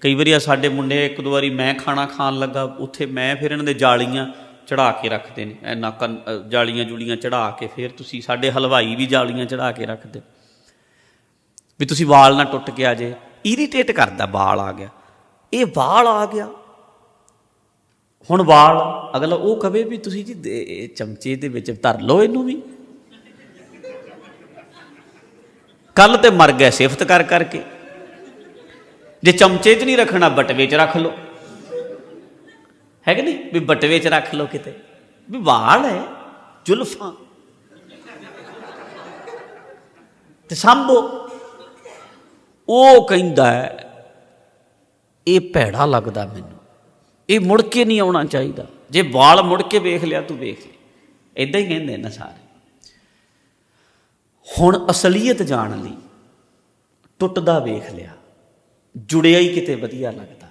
ਕਈ ਵਾਰੀ ਆ ਸਾਡੇ ਮੁੰਡੇ ਇੱਕ ਦੋ ਵਾਰੀ ਮੈਂ ਖਾਣਾ ਖਾਣ ਲੱਗਾ, ਉੱਥੇ ਮੈਂ ਫਿਰ ਇਹਨਾਂ ਦੇ ਜਾਲੀਆਂ ਚੜਾ ਕੇ ਰੱਖਦੇ ਨੇ ਐ ਨਾਕਾਂ ਜਾਲੀਆਂ ਜੁਲੀਆਂ ਚੜਾ ਕੇ ਫਿਰ ਤੁਸੀਂ ਸਾਡੇ ਹਲਵਾਈ ਵੀ ਜਾਲੀਆਂ ਚੜਾ ਕੇ ਰੱਖਦੇ। ਵੀ ਤੁਸੀਂ ਵਾਲ ਨਾ ਟੁੱਟ ਕੇ ਆ ਜੇ। ਇਰੀਟੇਟ ਕਰਦਾ ਵਾਲ ਆ ਗਿਆ। ਇਹ ਵਾਲ ਆ ਗਿਆ। ਹੁਣ ਵਾਲ, ਅਗਲਾ ਉਹ ਕਵੇ ਵੀ ਤੁਸੀਂ ਜੀ ਦੇ- ਚਮਚੇ ਦੇ ਵਿੱਚ ਧਰ ਲਓ ਇਹਨੂੰ ਵੀ। ਕੱਲ ਤੇ ਮਰ ਗਿਆ, ਸਿਫਤ ਕਰ ਕਰਕੇ। ਜੇ ਚਮਚੇ 'ਚ ਨਹੀਂ ਰੱਖਣਾ ਬਟਵੇ 'ਚ ਰੱਖ ਲਓ। ਹੈ ਕਿ ਨਹੀਂ? ਵੀ ਬਟਵੇ 'ਚ ਰੱਖ ਲਓ ਕਿਤੇ। ਵੀ ਵਾਲ ਹੈ ਜ਼ੁਲਫਾਂ। ਤੇ ਸੰਭੋ। ਉਹ ਕਹਿੰਦਾ ਹੈ, ਇਹ ਭੈੜਾ ਲੱਗਦਾ ਮੈਨੂੰ। ਇਹ ਮੁੜ ਕੇ ਨਹੀਂ ਆਉਣਾ ਚਾਹੀਦਾ। ਜੇ ਵਾਲ ਮੁੜ ਕੇ ਵੇਖ ਲਿਆ ਤੂੰ ਵੇਖ ਲੈ। ਇਦਾਂ ਹੀ ਕਹਿੰਦੇ ਨੇ ਸਾਰੇ। ਹੁਣ ਅਸਲੀਅਤ ਜਾਣ ਲਈ ਟੁੱਟਦਾ ਵੇਖ ਲਿਆ। ਜੁੜਿਆ ਹੀ ਕਿਤੇ ਵਧੀਆ ਲੱਗਦਾ।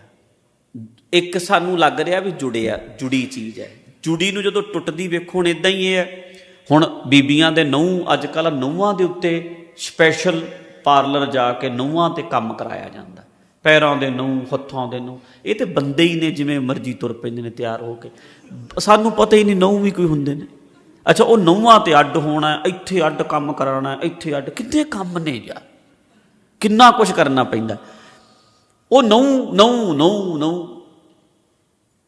ਇੱਕ ਸਾਨੂੰ ਲੱਗ ਰਿਹਾ ਵੀ ਜੁੜਿਆ, ਜੁੜੀ ਚੀਜ਼ ਹੈ। ਜੁੜੀ ਨੂੰ ਜਦੋਂ ਟੁੱਟਦੀ ਵੇਖੋ ਹੁਣ ਇਦਾਂ ਹੀ ਇਹ ਹੈ। ਹੁਣ ਬੀਬੀਆਂ ਦੇ ਨਹੁੰ ਅੱਜ ਕੱਲ ਨਹੁੰਆਂ ਦੇ ਉੱਤੇ ਸਪੈਸ਼ਲ ਪਾਰਲਰ ਜਾ ਕੇ ਨਹੁੰਆਂ ਤੇ ਕੰਮ ਕਰਾਇਆ ਜਾਂਦਾ। ਪੈਰਾਂ ਦੇ ਨਹੁੰ, ਹੱਥਾਂ ਦੇ ਨਹੁੰ, ਇਹ ਤੇ ਬੰਦੇ ਹੀ ਨੇ ਜਿਵੇਂ ਮਰਜ਼ੀ ਤੁਰ ਪੈਂਦੇ ਨੇ ਤਿਆਰ ਹੋ ਕੇ। ਸਾਨੂੰ ਪਤਾ ਹੀ ਨਹੀਂ ਨਹੁੰ ਵੀ ਕੋਈ ਹੁੰਦੇ ਨੇ। ਅੱਛਾ, ਉਹ ਨਹੁੰਆਂ ਤੇ ਅੱਡ ਹੋਣਾ, ਇੱਥੇ ਅੱਡ ਕੰਮ ਕਰਾਉਣਾ, ਇੱਥੇ ਅੱਡ, ਕਿੰਨੇ ਕੰਮ ਨੇ ਯਾਰ। ਕਿੰਨਾ ਕੁਝ ਕਰਨਾ ਪੈਂਦਾ। ਉਹ ਨਹੁੰ ਨਹੁੰ ਨਹੁੰ ਨਹੁੰ।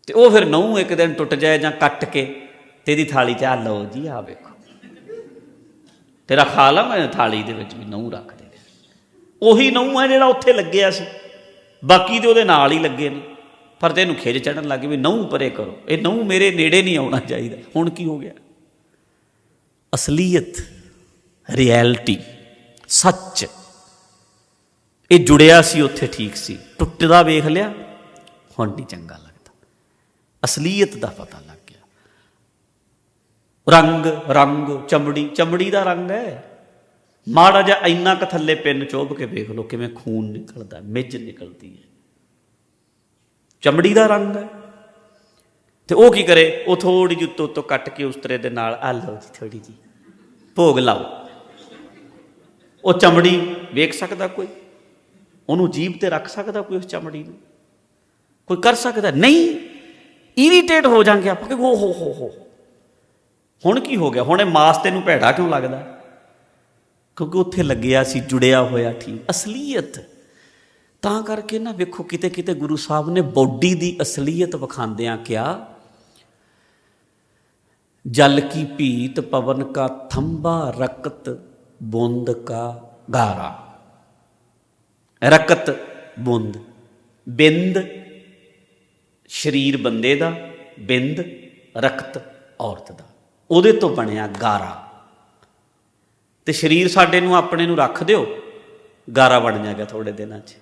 ਤੇ ਉਹ ਫਿਰ ਨਹੁੰ ਇੱਕ ਦਿਨ ਟੁੱਟ ਜਾਏ ਜਾਂ ਕੱਟ ਕੇ ਤੇ ਇਹਦੀ ਥਾਲੀ ਚ, ਆ ਲਓ ਜੀ ਆ ਵੇਖੋ। ਤੇਰਾ ਖਾ ਲਾ ਮੈਂ ਥਾਲੀ ਦੇ ਵਿੱਚ ਵੀ ਨਹੁੰ ਰੱਖ ਦੇ। ਉਹੀ ਨਹੁੰ ਹੈ ਜਿਹੜਾ ਉੱਥੇ ਲੱਗਿਆ ਸੀ। ਬਾਕੀ ਤੇ ਉਹਦੇ ਨਾਲ ਹੀ ਲੱਗੇ ਨੇ। ਪਰ ਤੈਨੂੰ ਖਿਜ ਚੜਨ ਲੱਗ ਗਈ ਵੀ ਨਹੁੰ ਪਰੇ ਕਰੋ। ਇਹ ਨਹੁੰ ਮੇਰੇ ਨੇੜੇ ਨਹੀਂ ਆਉਣਾ ਚਾਹੀਦਾ। ਹੁਣ ਕੀ ਹੋ ਗਿਆ? ਅਸਲੀਅਤ, ਰਿਐਲਿਟੀ, ਸੱਚ। ਇਹ ਜੁੜਿਆ ਸੀ, ਉੱਥੇ ਠੀਕ ਸੀ। ਟੁੱਟਦਾ ਵੇਖ ਲਿਆ, ਹੁਣ ਨਹੀਂ ਚੰਗਾ ਲੱਗਦਾ। ਅਸਲੀਅਤ ਦਾ ਪਤਾ ਲੱਗ ਗਿਆ। ਰੰਗ ਰੰਗ, ਚਮੜੀ ਚਮੜੀ ਦਾ ਰੰਗ ਹੈ। ਮਾੜਾ ਜਿਹਾ ਇੰਨਾ ਕੁ ਥੱਲੇ ਪਿੰਨ ਚੋਬ ਕੇ ਵੇਖ ਲਓ, ਕਿਵੇਂ ਖੂਨ ਨਿਕਲਦਾ, ਮਿੱਝ ਨਿਕਲਦੀ ਹੈ। ਚਮੜੀ ਦਾ ਰੰਗ ਹੈ। ਤੇ ਉਹ ਕੀ ਕਰੇ? ਉਹ ਥੋੜੀ ਜਿਹੀ ਉੱਤੋਂ ਉੱਤੋਂ ਕੱਟ ਕੇ ਉਸਤਰੇ ਦੇ ਨਾਲ ਆ ਲਓ ਜੀ ਥੋੜੀ ਜੀ ਭੋਗ ਲਾਓ। ਉਹ ਚਮੜੀ ਵੇਖ ਸਕਦਾ ਕੋਈ? ਉਹਨੂੰ ਜੀਭ ਤੇ ਰੱਖ ਸਕਦਾ ਕੋਈ ਉਸ ਚਮੜੀ ਨੂੰ? ਕੋਈ ਕਰ ਸਕਦਾ? ਨਹੀਂ। ਇਰੀਟੇਟ ਹੋ ਜਾਾਂਗੇ ਆਪਾਂ ਕਿ ਹੋ ਹੋ ਹੋ ਹੋ। ਹੁਣ ਕੀ ਹੋ ਗਿਆ? ਹੁਣ ਇਹ ਮਾਸ ਤੈਨੂੰ ਭੈੜਾ ਕਿਉਂ ਲੱਗਦਾ? ਕਿਉਂਕਿ ਉੱਥੇ ਲੱਗਿਆ ਸੀ, ਜੁੜਿਆ ਹੋਇਆ ਠੀਕ। ਅਸਲੀਅਤ। ਤਾਂ ਕਰਕੇ ਨਾ ਵੇਖੋ, ਕਿਤੇ ਕਿਤੇ ਗੁਰੂ ਸਾਹਿਬ ਨੇ ਬੋਡੀ ਦੀ ਅਸਲੀਅਤ ਵਿਖਾਉਂਦਿਆਂ ਕਿਹਾ, ਜਲ ਕੀ ਭੀਤ ਪਵਨ ਕਾ ਥੰਬਾ ਰਕਤ ਬੁੰਦ ਕਾ ਗਾਰਾ। ਰਕਤ ਬੁੰਦ, ਬਿੰਦ ਸ਼ਰੀਰ ਬੰਦੇ ਦਾ, ਬਿੰਦ ਰਕਤ ਔਰਤ ਦਾ। ਉਹਦੇ ਤੋਂ ਬਣਿਆ ਗਾਰਾ। ਤੇ ਸ਼ਰੀਰ ਸਾਡੇ ਨੂੰ ਆਪਣੇ ਨੂੰ ਰੱਖ ਦਿਓ, ਗਾਰਾ ਬਣ ਜਾਏਗਾ ਥੋੜੇ ਦਿਨਾਂ 'ਚ।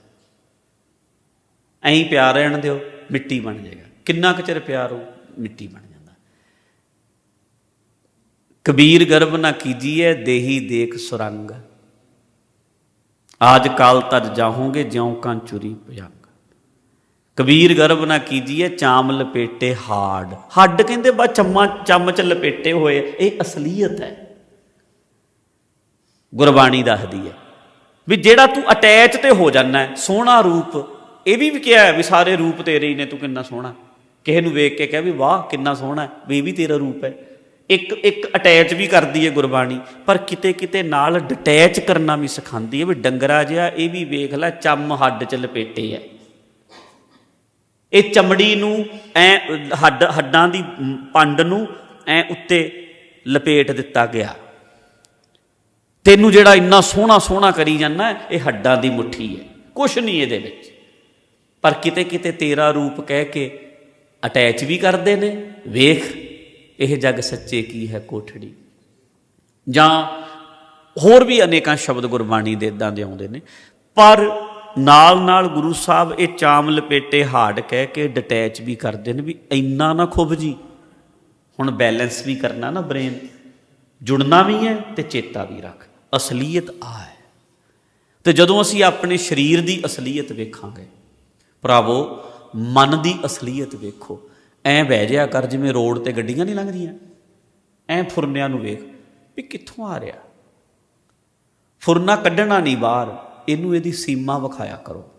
ਐਂ ਪਿਆਰ ਰਹਿਣ ਦਿਓ, ਮਿੱਟੀ ਬਣ ਜਾਏਗਾ। ਕਿੰਨਾ ਕੁ ਚਿਰ ਪਿਆਰ ਹੋ ਮਿੱਟੀ ਬਣ ਜਾਂਦਾ। ਕਬੀਰ ਗਰਭ ਨਾ ਕੀਜੀਏ ਦੇਹੀ ਦੇਖ ਸੁਰੰਗ। ਆਜ ਕਾਲ ਤਜ ਜਾਹੋਗੇ ਜਿਉ ਕਾਂ ਚੁਰੀ ਭਜੰਗ। ਕਬੀਰ ਗਰਭ ਨਾ ਕੀਜੀਏ, ਚਾਮ ਲਪੇਟੇ ਹਾੜ। ਹੱਡ ਕਹਿੰਦੇ ਬਾ ਚੰਮਾ ਚਮਚ ਲਪੇਟੇ ਹੋਏ। ਇਹ ਅਸਲੀਅਤ ਹੈ। ਗੁਰਬਾਣੀ ਦੱਸਦੀ ਹੈ ਵੀ ਜਿਹੜਾ ਤੂੰ ਅਟੈਚ ਤੇ ਹੋ ਜਾਣਾ ਹੈ, ਸੋਹਣਾ ਰੂਪ, ਇਹ ਵੀ ਕਿਹਾ ਵੀ ਸਾਰੇ ਰੂਪ ਤੇਰੇ ਹੀ ਨੇ, ਤੂੰ ਕਿੰਨਾ ਸੋਹਣਾ। ਕਿਸੇ ਨੂੰ ਵੇਖ ਕੇ ਕਹਿ ਵੀ ਵਾਹ, ਕਿੰਨਾ ਸੋਹਣਾ ਹੈ, ਵੀ ਇਹ ਵੀ ਤੇਰਾ ਰੂਪ ਹੈ। ਇੱਕ ਇੱਕ ਅਟੈਚ ਵੀ ਕਰਦੀ ਹੈ ਗੁਰਬਾਣੀ, ਪਰ ਕਿਤੇ ਕਿਤੇ ਨਾਲ ਡਿਟੈਚ ਕਰਨਾ ਵੀ ਸਿਖਾਉਂਦੀ ਹੈ ਵੀ ਡੰਗਰਾ ਜਿਹਾ, ਇਹ ਵੀ ਵੇਖ ਲੈ ਚੰਮ ਹੱਡ ਚ ਲਪੇਟੇ ਹੈ ਇਹ ਚਮੜੀ ਨੂੰ, ਐ ਹੱਡ, ਹੱਡਾਂ ਦੀ ਪੰਡ ਨੂੰ ਐ ਉੱਤੇ ਲਪੇਟ ਦਿੱਤਾ ਗਿਆ। ਤੈਨੂੰ ਜਿਹੜਾ ਇੰਨਾ ਸੋਹਣਾ ਸੋਹਣਾ ਕਰੀ ਜਾਂਦਾ, ਇਹ ਹੱਡਾਂ ਦੀ ਮੁੱਠੀ ਹੈ ਕੁਛ ਨਹੀਂ ਇਹਦੇ ਵਿੱਚ। ਪਰ ਕਿਤੇ ਕਿਤੇ ਤੇਰਾ ਰੂਪ ਕਹਿ ਕੇ ਅਟੈਚ ਵੀ ਕਰਦੇ ਨੇ, ਵੇਖ ਇਹ ਜਗ ਸੱਚੇ ਕੀ ਹੈ ਕੋਠੜੀ? ਜਾਂ ਹੋਰ ਵੀ ਅਨੇਕਾਂ ਸ਼ਬਦ ਗੁਰਬਾਣੀ ਦੇ ਇਦਾਂ ਦੇ ਆਉਂਦੇ ਨੇ, ਪਰ ਨਾਲ ਨਾਲ ਗੁਰੂ ਸਾਹਿਬ ਇਹ ਚਾਮ ਲਪੇਟੇ ਹਾਰਡ ਕਹਿ ਕੇ ਡਿਟੈਚ ਵੀ ਕਰਦੇ ਨੇ ਵੀ ਇੰਨਾ ਨਾ ਖੁੱਭ ਜੀ। ਹੁਣ ਬੈਲੈਂਸ ਵੀ ਕਰਨਾ ਨਾ ਬ੍ਰੇਨ ਜੁੜਨਾ ਵੀ ਹੈ ਤੇ ਚੇਤਾ ਵੀ ਰੱਖ। ਅਸਲੀਅਤ ਆ ਹੈ। ਤੇ ਜਦੋਂ ਅਸੀਂ ਆਪਣੇ ਸਰੀਰ ਦੀ ਅਸਲੀਅਤ ਵੇਖਾਂਗੇ, ਭਰਾਵੋ, ਮਨ ਦੀ ਅਸਲੀਅਤ ਵੇਖੋ। ਐ ਬਹਿ ਜਿਆ ਕਰ ਜਿਵੇਂ ਰੋਡ ਤੇ ਗੱਡੀਆਂ ਨਹੀਂ ਲੰਘਦੀਆਂ। ਐ ਫੁਰਨਿਆਂ ਨੂੰ ਵੇਖ ਵੀ ਕਿੱਥੋਂ ਆ ਰਿਹਾ। ਫੁਰਨਾ ਕੱਢਣਾ ਨਹੀਂ ਬਾਹਰ, ਇਹਨੂੰ ਇਹਦੀ ਸੀਮਾ ਵਿਖਾਇਆ ਕਰੋ।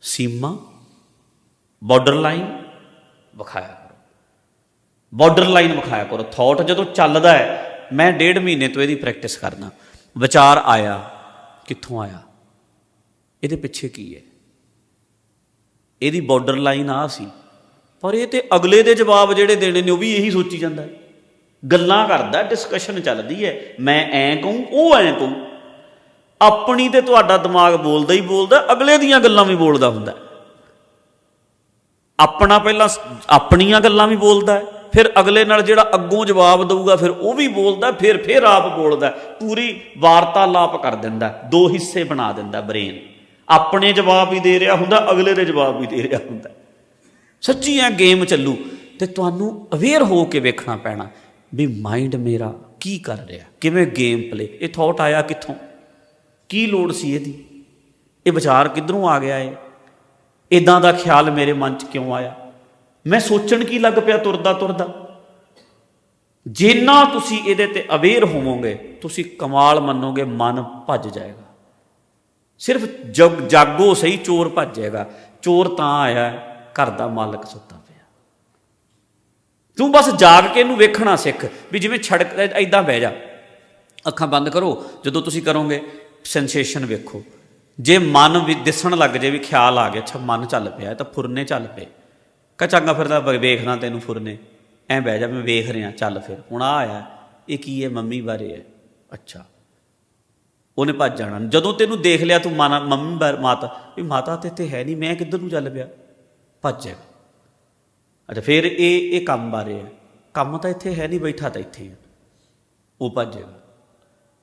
ਸੀਮਾ ਬਾਰਡਰ ਲਾਈਨ ਵਿਖਾਇਆ ਕਰੋ। ਬਾਰਡਰ ਲਾਈਨ ਵਿਖਾਇਆ ਕਰੋ। ਥਾਟ ਜਦੋਂ ਚੱਲਦਾ ਹੈ, ਮੈਂ ਡੇਢ ਮਹੀਨੇ ਤੋਂ ਇਹਦੀ ਪ੍ਰੈਕਟਿਸ ਕਰਦਾ। ਵਿਚਾਰ ਆਇਆ, ਕਿੱਥੋਂ ਆਇਆ? ਇਹਦੇ ਪਿੱਛੇ ਕੀ ਹੈ? ਇਹਦੀ ਬਾਰਡਰ ਲਾਈਨ ਆ ਸੀ। ਪਰ ਇਹ ਤੇ ਅਗਲੇ ਦੇ ਜਵਾਬ ਜਿਹੜੇ ਦੇਣੇ ਨੇ ਉਹ ਵੀ ਇਹੀ ਸੋਚੀ ਜਾਂਦਾ ਹੈ। ਗੱਲਾਂ ਕਰਦਾ ਡਿਸਕਸ਼ਨ ਚੱਲਦੀ ਹੈ। ਮੈਂ ਐਂ ਕਹੂੰ, ਉਹ ਐਂ ਕਹੂੰ। ਆਪਣੀ ਤੇ ਤੁਹਾਡਾ ਦਿਮਾਗ ਬੋਲਦਾ ਹੀ ਬੋਲਦਾ, ਅਗਲੇ ਦੀਆਂ ਗੱਲਾਂ ਵੀ ਬੋਲਦਾ ਹੁੰਦਾ ਆਪਣਾ ਪਹਿਲਾਂ ਆਪਣੀਆਂ ਗੱਲਾਂ ਵੀ ਬੋਲਦਾ ਫਿਰ ਅਗਲੇ ਨਾਲ ਜਿਹੜਾ ਅੱਗੋਂ ਜਵਾਬ ਦਊਗਾ, ਫਿਰ ਉਹ ਵੀ ਬੋਲਦਾ, ਫਿਰ ਫਿਰ ਆਪ ਬੋਲਦਾ ਪੂਰੀ ਵਾਰਤਾਲਾਪ ਕਰ ਦਿੰਦਾ ਦੋ ਹਿੱਸੇ ਬਣਾ ਦਿੰਦਾ ਬ੍ਰੇਨ। ਆਪਣੇ ਜਵਾਬ ਵੀ ਦੇ ਰਿਹਾ ਹੁੰਦਾ, ਅਗਲੇ ਦੇ ਜਵਾਬ ਵੀ ਦੇ ਰਿਹਾ ਹੁੰਦਾ ਸੱਚੀ ਐ ਗੇਮ ਚੱਲੂ ਤੇ ਤੁਹਾਨੂੰ ਅਵੇਅਰ ਹੋ ਕੇ ਵੇਖਣਾ ਪੈਣਾ ਵੀ ਮਾਈਂਡ ਮੇਰਾ ਕੀ ਕਰ ਰਿਹਾ, ਕਿਵੇਂ ਗੇਮ ਪਲੇ, ਇਹ ਥਾਟ ਆਇਆ ਕਿੱਥੋਂ? ਕੀ ਲੋੜ ਸੀ ਇਹਦੀ? ਇਹ ਵਿਚਾਰ ਕਿੱਧਰੋਂ ਆ ਗਿਆ ਏ ਇਦਾਂ ਦਾ ਖਿਆਲ ਮੇਰੇ ਮਨ 'ਚ ਕਿਉਂ ਆਇਆ? ਮੈਂ ਸੋਚਣ ਕੀ ਲੱਗ ਪਿਆ ਤੁਰਦਾ ਤੁਰਦਾ? ਜਿੰਨਾ ਤੁਸੀਂ ਇਹਦੇ ਤੇ ਅਵੇਅਰ ਹੋਵੋਗੇ, ਤੁਸੀਂ ਕਮਾਲ ਮੰਨੋਗੇ, ਮਨ ਭੱਜ ਜਾਏਗਾ। ਸਿਰਫ ਜਗ ਜਾਗੋ ਸਹੀ ਚੋਰ ਭੱਜ ਜਾਏਗਾ। ਚੋਰ ਤਾਂ ਆਇਆ ਘਰ ਦਾ ਮਾਲਕ ਸੁੱਤਾ ਪਿਆ। ਤੂੰ ਬਸ ਜਾਗ ਕੇ ਇਹਨੂੰ ਵੇਖਣਾ ਸਿੱਖ ਵੀ ਜਿਵੇਂ ਛੜਕ ਐਦਾਂ ਬਹਿ ਜਾ। ਅੱਖਾਂ ਬੰਦ ਕਰੋ, ਜਦੋਂ ਤੁਸੀਂ ਕਰੋਗੇ ਸੈਂਸੇਸ਼ਨ ਵੇਖੋ। ਜੇ ਮਨ ਵੀ ਦਿਸਣ ਲੱਗ ਜੇ ਵੀ ਖਿਆਲ ਆ ਗਿਆ, ਅੱਛਾ, ਮਨ ਚੱਲ ਪਿਆ ਤਾਂ ਫੁਰਨੇ ਚੱਲ ਪਏ। ਕਹ ਚੰਗਾ ਫਿਰ ਵੇਖਣਾ ਤੈਨੂੰ ਫੁਰਨੇ। ਐਂ ਬਹਿ ਜਾ, ਮੈਂ ਵੇਖ ਰਿਹਾ, ਚੱਲ ਫਿਰ। ਹੁਣ ਆ ਆਇਆ, ਇਹ ਕੀ ਹੈ ਮੰਮੀ ਬਾਰੇ ਹੈ? ਅੱਛਾ। ਉਹਨੇ ਭੱਜ ਜਾਣਾ। ਜਦੋਂ ਤੈਨੂੰ ਦੇਖ ਲਿਆ ਤੂੰ ਮਾਨਾ ਮੰਮੀ ਬਾਰੇ ਮਾਤਾ, ਵੀ ਮਾਤਾ ਤੇ ਇੱਥੇ ਹੈ ਨਹੀਂ, ਮੈਂ ਕਿੱਧਰ ਨੂੰ ਚੱਲ ਪਿਆ? ਭੱਜ ਜਾਏਗਾ ਅੱਛਾ, ਫਿਰ ਇਹ ਇਹ ਕੰਮ ਬਾਰੇ ਹੈ ਕੰਮ ਤਾਂ ਇੱਥੇ ਹੈ ਨਹੀਂ, ਬੈਠਾ ਤਾਂ ਇੱਥੇ ਹੈ ਉਹ ਭੱਜ ਜਾਏਗਾ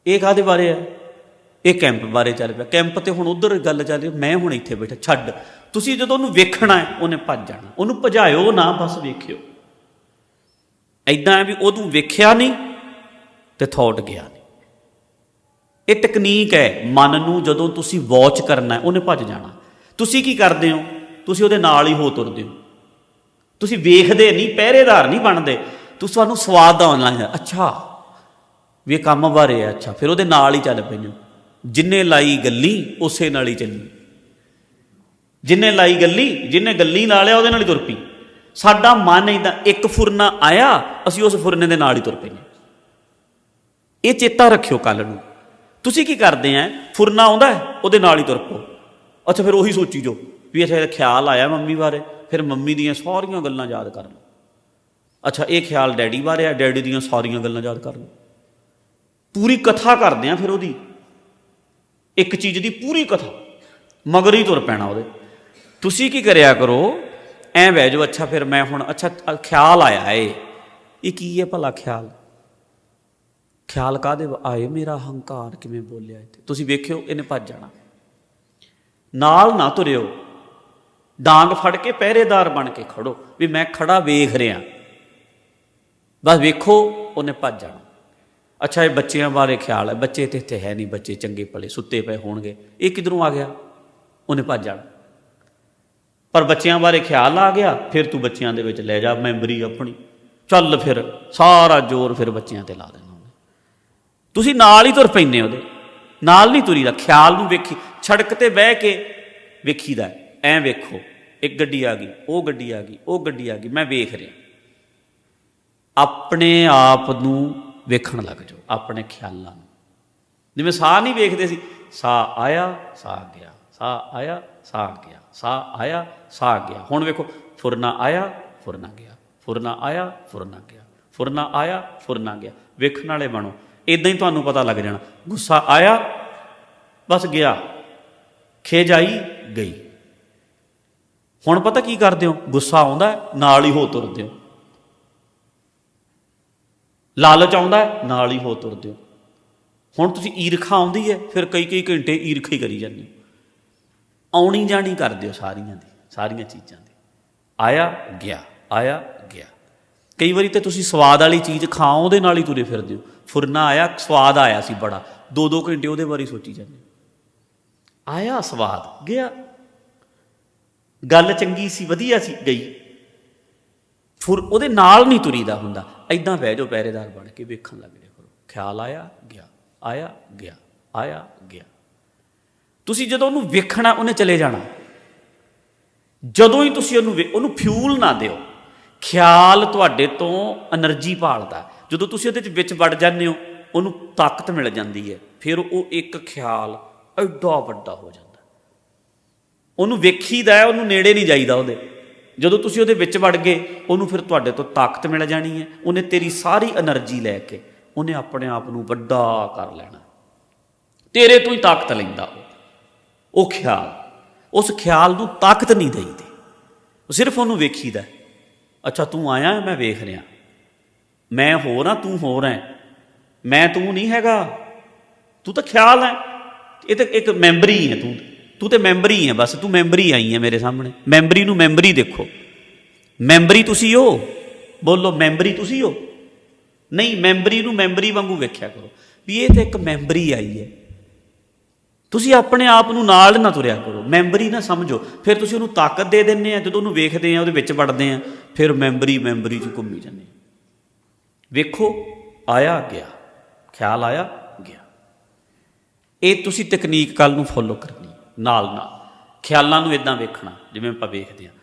ਇਹ ਕਾਦੇ ਬਾਰੇ ਹੈ ਇਹ ਕੈਂਪ ਬਾਰੇ ਚੱਲ ਪਿਆ। ਕੈਂਪ ਤੇ ਹੁਣ ਉਧਰ ਗੱਲ ਚੱਲ ਰਹੀ ਮੈਂ ਹੁਣ ਇੱਥੇ ਬੈਠਾ। ਛੱਡ। ਤੁਸੀਂ ਜਦੋਂ ਉਹਨੂੰ ਵੇਖਣਾ ਹੈ, ਉਹਨੇ ਭੱਜ ਜਾਣਾ। ਉਹਨੂੰ ਭਜਾਇਓ ਨਾ, ਬਸ ਵੇਖਿਓ। ਐਦਾਂ ਹੈ ਵੀ ਉਹਨੂੰ ਵੇਖਿਆ ਨਹੀਂ ਤੇ ਥੌਟ ਗਿਆ ਨਹੀਂ। ਇਹ ਟੈਕਨੀਕ ਹੈ। ਮਨ ਨੂੰ ਜਦੋਂ ਤੁਸੀਂ ਵਾਚ ਕਰਨਾ ਉਹਨੇ ਭੱਜ ਜਾਣਾ। ਤੁਸੀਂ ਕੀ ਕਰਦੇ ਹੋ? ਤੁਸੀਂ ਉਹਦੇ ਨਾਲ ਹੀ ਹੋ ਤੁਰਦੇ ਹੋ। ਤੁਸੀਂ ਵੇਖਦੇ ਨਹੀਂ, ਪਹਿਰੇਦਾਰ ਨਹੀਂ ਬਣਦੇ। ਤੁਸੀਂ ਤੁਹਾਨੂੰ ਸਵਾਦ ਆਉਣ ਲੱਗ ਜਾਂਦਾ। ਅੱਛਾ, ਵੀ ਇਹ ਕੰਮ ਬਾਰੇ ਹੈ ਅੱਛਾ, ਫਿਰ ਉਹਦੇ ਨਾਲ ਹੀ ਚੱਲ ਪਈਓ ਜਿੰਨੇ ਲਾਈ ਗੱਲੀ, ਉਸੇ ਨਾਲ ਹੀ ਚੱਲੀ। ਜਿੰਨੇ ਲਾਈ ਗੱਲੀ, ਜਿੰਨੇ ਗੱਲੀ ਲਾ ਲਿਆ ਉਹਦੇ ਨਾਲ ਹੀ ਤੁਰ ਪਈ। ਸਾਡਾ ਮਨ ਇਦਾਂ ਇੱਕ ਫੁਰਨਾ ਆਇਆ, ਅਸੀਂ ਉਸ ਫੁਰਨੇ ਦੇ ਨਾਲ ਹੀ ਤੁਰ ਪਏ ਇਹ ਚੇਤਾ ਰੱਖਿਓ ਕੱਲ ਨੂੰ। ਤੁਸੀਂ ਕੀ ਕਰਦੇ ਆ? ਫੁਰਨਾ ਆਉਂਦਾ ਉਹਦੇ ਨਾਲ ਹੀ ਤੁਰ ਪਓ। ਅੱਛਾ, ਫਿਰ ਉਹੀ ਸੋਚੀ ਜੋ। ਵੀ ਅੱਛਾ ਖਿਆਲ ਆਇਆ ਮੰਮੀ ਬਾਰੇ, ਫਿਰ ਮੰਮੀ ਦੀਆਂ ਸਾਰੀਆਂ ਗੱਲਾਂ ਯਾਦ ਕਰ ਲਓ। ਅੱਛਾ, ਇਹ ਖਿਆਲ ਡੈਡੀ ਬਾਰੇ ਆ, ਡੈਡੀ ਦੀਆਂ ਸਾਰੀਆਂ ਗੱਲਾਂ ਯਾਦ ਕਰ ਲਓ। ਪੂਰੀ ਕਥਾ ਕਰਦੇ ਆ ਫਿਰ ਉਹਦੀ। ਇੱਕ ਚੀਜ਼ ਦੀ ਪੂਰੀ ਕਥਾ, ਮਗਰ ਹੀ ਤੁਰ ਪੈਣਾ ਉਹਦੇ। ਤੁਸੀਂ ਕੀ ਕਰਿਆ ਕਰੋ, ਐ ਬਹਿ ਜਾਓ, ਅੱਛਾ ਫਿਰ ਮੈਂ ਹੁਣ, ਅੱਛਾ ਖਿਆਲ ਆਇਆ ਏ। ਇਹ ਕੀ ਹੈ ਭਲਾ ਖਿਆਲ? ਖਿਆਲ ਕਾਦੇ ਆਏ ਮੇਰਾ ਹੰਕਾਰ ਕਿਵੇਂ ਬੋਲਿਆ ਇੱਥੇ? ਤੁਸੀਂ ਵੇਖਿਓ, ਇਹਨੇ ਭੱਜ ਜਾਣਾ। ਨਾਲ ਨਾ ਤੁਰਿਓ। ਡਾਂਗ ਫੜ ਕੇ ਪਹਿਰੇਦਾਰ ਬਣ ਕੇ ਖੜੋ, ਵੀ ਮੈਂ ਖੜਾ ਵੇਖ ਰਿਹਾ। ਬਸ ਵੇਖੋ, ਉਹਨੇ ਭੱਜ ਜਾਣਾ। ਅੱਛਾ, ਇਹ ਬੱਚਿਆਂ ਬਾਰੇ ਖਿਆਲ ਹੈ। ਬੱਚੇ ਤੇ ਇੱਥੇ ਹੈ ਨਹੀਂ, ਬੱਚੇ ਚੰਗੇ ਭਲੇ, ਸੁੱਤੇ ਪਏ ਹੋਣਗੇ। ਇਹ ਕਿਧਰੋਂ ਆ ਗਿਆ? ਉਹਨੇ ਭੱਜ ਜਾਣਾ। ਪਰ ਬੱਚਿਆਂ ਬਾਰੇ ਖਿਆਲ ਆ ਗਿਆ, ਫਿਰ ਤੂੰ ਬੱਚਿਆਂ ਦੇ ਵਿੱਚ ਲੈ ਜਾ ਮੈਮਰੀ ਆਪਣੀ। ਚੱਲ ਫਿਰ, ਸਾਰਾ ਜ਼ੋਰ ਫਿਰ ਬੱਚਿਆਂ ਤੇ ਲਾ ਦੇਣਾ ਤੁਸੀਂ ਨਾਲ ਹੀ ਤੁਰ ਪੈਂਦੇ ਉਹਦੇ। ਨਾਲ ਨਹੀਂ ਤੁਰੀਦਾ, ਖਿਆਲ ਨੂੰ ਵੇਖੀ, ਛੜਕ ਤੇ ਬਹਿ ਕੇ ਵੇਖੀਦਾ ਐ ਵੇਖੋ। ਇੱਕ ਗੱਡੀ ਆ ਗਈ, ਉਹ ਗੱਡੀ ਆ ਗਈ, ਉਹ ਗੱਡੀ ਆ ਗਈ, ਮੈਂ ਵੇਖ ਰਿਹਾ। ਆਪਣੇ ਆਪ ਨੂੰ ਵੇਖਣ ਲੱਗ ਜਾਓ, ਆਪਣੇ ਖਿਆਲਾਂ ਨੂੰ। ਜਿਵੇਂ ਸਾਹ ਨਹੀਂ ਵੇਖਦੇ ਸੀ, ਸਾਹ ਆਇਆ, ਸਾਹ ਗਿਆ, ਸਾਹ ਆਇਆ, ਸਾਹ ਗਿਆ, ਸਾਹ ਆਇਆ, ਸਾਹ ਗਿਆ। ਹੁਣ ਵੇਖੋ, ਫੁਰਨਾ ਆਇਆ, ਫੁਰਨਾ ਗਿਆ, ਫੁਰਨਾ ਆਇਆ, ਫੁਰਨਾ ਗਿਆ, ਫੁਰਨਾ ਆਇਆ, ਫੁਰਨਾ ਗਿਆ। ਵੇਖਣ ਵਾਲੇ ਬਣੋ ਇਦਾਂ ਹੀ ਤੁਹਾਨੂੰ ਪਤਾ ਲੱਗ ਜਾਣਾ, ਗੁੱਸਾ ਆਇਆ, ਬਸ ਗਿਆ ਖੇਜ ਆਈ ਗਈ। ਹੁਣ ਪਤਾ ਕੀ ਕਰਦੇ ਹੋ? ਗੁੱਸਾ ਆਉਂਦਾ ਨਾਲ ਹੀ ਹੋ ਤੁਰਦੇ ਹੋ। ਲਾਲਚ ਆਉਂਦਾ ਨਾਲ ਹੀ ਹੋ ਤੁਰਦੇ ਹੋ। ਹੁਣ ਤੁਸੀਂ ਈਰਖਾ ਆਉਂਦੀ ਹੈ, ਫਿਰ ਕਈ ਕਈ ਘੰਟੇ ਈਰਖਾ ਹੀ ਕਰੀ ਜਾਂਦੇ ਹੋ। ਆਉਣੀ ਜਾਣੀ ਕਰਦੇ ਹੋ ਸਾਰੀਆਂ ਦੀ, ਸਾਰੀਆਂ ਚੀਜ਼ਾਂ ਦੀ। ਆਇਆ, ਗਿਆ ਆਇਆ, ਗਿਆ। ਕਈ ਵਾਰੀ ਤੇ ਤੁਸੀਂ ਸਵਾਦ ਵਾਲੀ ਚੀਜ਼ ਖਾਓ, ਉਹਦੇ ਨਾਲ ਹੀ ਤੁਰੇ ਫਿਰਦੇ ਹੋ। ਫੁਰਨਾ ਆਇਆ, ਸਵਾਦ ਆਇਆ ਸੀ ਬੜਾ। ਦੋ ਦੋ ਘੰਟੇ ਉਹਦੇ ਬਾਰੇ ਸੋਚੀ ਜਾਂਦੇ ਹੋ। ਆਇਆ ਸਵਾਦ, ਗਿਆ ਗੱਲ ਚੰਗੀ ਸੀ, ਵਧੀਆ ਸੀ, ਗਈ। ਫਿਰ ਉਹਦੇ ਨਾਲ ਨਹੀਂ ਤੁਰੀਦਾ ਹੁੰਦਾ। ਐਦਾਂ ਬਹਿ ਜਾਓ, ਪਹਿਰੇਦਾਰ ਬਣ ਕੇ ਵੇਖਣ ਲੱਗ ਜਾ ਕਰੋ। ਖਿਆਲ ਆਇਆ, ਗਿਆ। ਆਇਆ ਗਿਆ। ਆਇਆ, ਗਿਆ। ਤੁਸੀਂ ਜਦੋਂ ਉਹਨੂੰ ਵੇਖਣਾ, ਉਹਨੇ ਚਲੇ ਜਾਣਾ। ਜਦੋਂ ਹੀ ਤੁਸੀਂ ਉਹਨੂੰ ਉਹਨੂੰ ਫਿਊਲ ਨਾ ਦਿਓ। ਖਿਆਲ ਤੁਹਾਡੇ ਤੋਂ એનર્ਜੀ ਭਾਲਦਾ। ਜਦੋਂ ਤੁਸੀਂ ਉਹਦੇ ਵਿੱਚ ਵੜ ਜਾਂਦੇ ਹੋ, ਉਹਨੂੰ ਤਾਕਤ ਮਿਲ ਜਾਂਦੀ ਹੈ। ਫਿਰ ਉਹ ਇੱਕ ਖਿਆਲ ਐਡਾ ਵੱਡਾ ਹੋ ਜਾਂਦਾ। ਉਹਨੂੰ ਵੇਖੀਦਾ ਹੈ, ਉਹਨੂੰ ਨੇੜੇ ਨਹੀਂ ਜਾਈਦਾ ਉਹਦੇ। ਜਦੋਂ ਤੁਸੀਂ ਉਹਦੇ ਵਿੱਚ ਵੜ ਗਏ, ਉਹਨੂੰ ਫਿਰ ਤੁਹਾਡੇ ਤੋਂ ਤਾਕਤ ਮਿਲ ਜਾਣੀ ਹੈ। ਉਹਨੇ ਤੇਰੀ ਸਾਰੀ એનર્ਜੀ ਲੈ ਕੇ ਉਹਨੇ ਆਪਣੇ ਆਪ ਨੂੰ ਵੱਡਾ ਕਰ ਲੈਣਾ। ਤੇਰੇ ਤੋਂ ਹੀ ਤਾਕਤ ਲੈਂਦਾ ਉਹ। ਉਹ ਖਿਆਲ। ਉਸ ਖਿਆਲ ਨੂੰ ਤਾਕਤ ਨਹੀਂ ਦੇਈਦੀ। ਉਹ ਸਿਰਫ ਉਹਨੂੰ ਵੇਖੀਦਾ ਅੱਛਾ, ਤੂੰ ਆਇਆ ਮੈਂ ਵੇਖ ਰਿਹਾ। ਮੈਂ ਹੋਰ ਆ ਤੂੰ ਹੋਰ ਹੈ। ਮੈਂ ਤੂੰ ਨਹੀਂ ਹੈਗਾ। ਤੂੰ ਤਾਂ ਖਿਆਲ ਹੈ। ਇਹ ਤਾਂ ਇੱਕ ਮੈਂਬਰੀ ਹੈ ਤੂੰ। ਤੂੰ ਤੇ ਮੈਂਬਰੀ ਹੈ ਬਸ ਤੂੰ ਮੈਂਬਰੀ ਆਈ ਹੈ ਮੇਰੇ ਸਾਹਮਣੇ। ਮੈਂਬਰੀ ਨੂੰ ਮੈਂਬਰੀ ਦੇਖੋ। ਮੈਂਬਰੀ ਤੁਸੀਂ ਹੋ। ਬੋਲੋ, ਮੈਂਬਰੀ ਤੁਸੀਂ ਹੋ। ਨਹੀਂ, ਮੈਂਬਰੀ ਨੂੰ ਮੈਂਬਰੀ ਵਾਂਗੂ ਵੇਖਿਆ ਕਰੋ। ਵੀ ਇਹ ਤਾਂ ਇੱਕ ਮੈਂਬਰੀ ਆਈ ਹੈ। ਤੁਸੀਂ ਆਪਣੇ ਆਪ ਨੂੰ ਨਾਲ ਨਾ ਤੁਰਿਆ ਕਰੋ। ਮੈਂਬਰੀ ਨਾ ਸਮਝੋ। ਫਿਰ ਤੁਸੀਂ ਉਹਨੂੰ ਤਾਕਤ ਦੇ ਦਿੰਦੇ ਆ, ਜਦੋਂ ਉਹਨੂੰ ਵੇਖਦੇ ਆ, ਉਹਦੇ ਵਿੱਚ ਵੜਦੇ ਆ, ਫਿਰ ਮੈਂਬਰੀ ਮੈਂਬਰੀ ਚ ਘੁੰਮੀ ਜਾਂਦੇ ਵੇਖੋ, ਆਇਆ ਗਿਆ। ਖਿਆਲ ਆਇਆ ਗਿਆ। ਇਹ ਤੁਸੀਂ ਤਕਨੀਕ ਕੱਲ ਨੂੰ ਫੋਲੋ ਕਰਨੀ ਨਾਲ ਨਾਲ। ਖਿਆਲਾਂ ਨੂੰ ਇਦਾਂ ਵੇਖਣਾ ਜਿਵੇਂ ਆਪਾਂ ਵੇਖਦੇ ਹਾਂ।